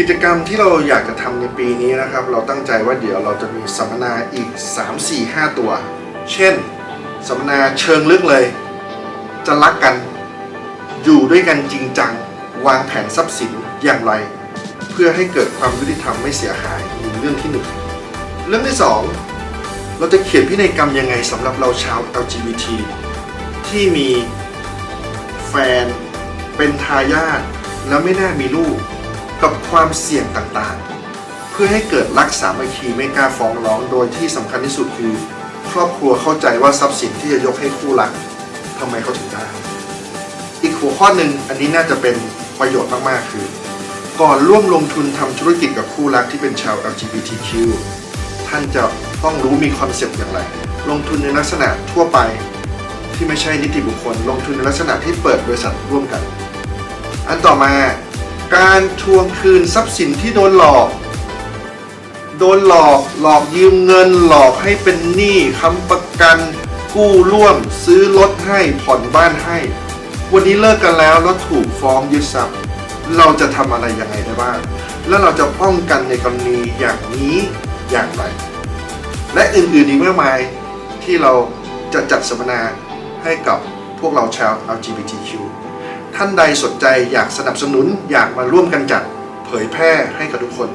กิจกรรมที่เราอยากจะทำในปีนี้นะครับ เราตั้งใจว่าเดี๋ยวเราจะมีสัมมนาอีก 3 4 5 ตัว เช่น สัมมนาเชิงลึกเลย จะรักกัน อยู่ด้วยกันจริงจัง วางแผนทรัพย์สินอย่างไร เพื่อให้เกิดความยุติธรรมไม่เสียหายมีเรื่องที่หนึ่งเรื่องที่สองเราจะเขียนพินัยกรรมยังไงสำหรับเราชาว LGBT ที่มีแฟนเป็นทายาทแล้วไม่น่ามีลูก กับความเสี่ยงต่างๆ เพื่อให้เกิดรักสามัคคีไม่กล้าฟ้องร้องโดยที่สำคัญที่สุดคือ ครอบครัวเข้าใจว่าทรัพย์สินที่จะยกให้คู่รักทำไมเขาถึงได้ อีกหัวข้อหนึ่งอันนี้น่าจะเป็นประโยชน์มากๆคือ ก่อนร่วมลงทุนทำธุรกิจกับคู่รักที่เป็นชาว LGBTQ ท่านจะต้องรู้มีคอนเซปต์อย่างไร ลงทุนในลักษณะทั่วไปที่ไม่ใช่นิติบุคคล ลงทุนในลักษณะที่เปิดบริษัทร่วมกัน อันต่อมา การทวงคืนทรัพย์สินที่โดนหลอก โดนหลอกหลอกยืมเงินหลอกให้เป็นหนี้ค้ำประกันกู้ร่วม ซื้อรถให้ผ่อนบ้านให้ วันนี้เลิกกันแล้วแล้วถูกฟ้องยึดทรัพย์ เราจะทำอะไรยังไงได้บ้าง แล้วเราจะป้องกันในกรณีอย่างนี้อย่างไร และอื่นๆอีกมากมายที่เราจะจัดสัมมนาให้กับพวกเราชาว LGBTQ ท่านใดสนใจอยากสนับสนุนอยากมาร่วมกันจัดเผยแพร่ให้กับทุกคน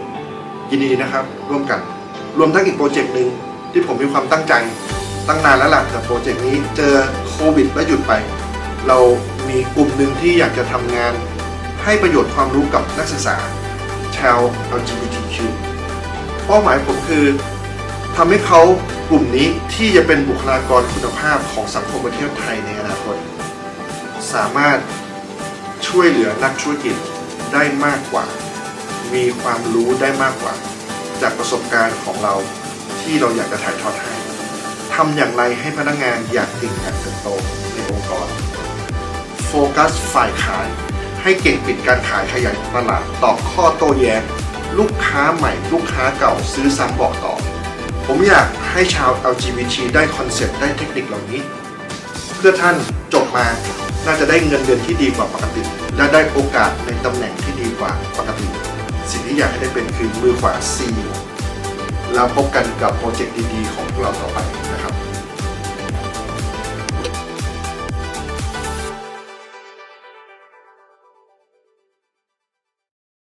ยินดีนะครับ ร่วมกัน รวมทั้งอีกโปรเจกต์หนึ่งที่ผมมีความตั้งใจตั้งนานแล้วล่ะแต่โปรเจกต์นี้เจอโควิดแล้วหยุดไป เรามีกลุ่มหนึ่งที่อยากจะทำงาน ให้ประโยชน์ความรู้กับนักศึกษาชาว LGBTQ เป้าหมายผมคือทำให้เขากลุ่มนี้ที่จะเป็นบุคลากรคุณภาพของสังคมประเทศไทยในอนาคต สามารถ ช่วยเหลือนักธุรกิจได้มากกว่า มีความรู้ได้มากกว่า จากประสบการณ์ของเราที่เราอยากจะถ่ายทอดให้ทำอย่างไรให้พนักงานอยากติ่งอยากเติบโตในองค์กร โฟกัสฝ่ายขาย ให้เก่งปิดการขายขยายตลาดตอบข้อโต้แย้งลูกค้าใหม่ลูกค้าเก่าซื้อซ้ำบอกต่อ ผมอยากให้ชาว LGBT ได้คอนเซ็ปต์ได้เทคนิคเหล่านี้ เพื่อท่านจบมาน่าจะได้เงินเดือนที่ดีกว่าปกติ และได้โอกาสในตำแหน่งที่ดีกว่าปกติ สิ่งที่อยากให้ได้เป็นคือมือขวา C แล้วพบกันกับโปรเจกต์ดีๆ ของเราต่อไป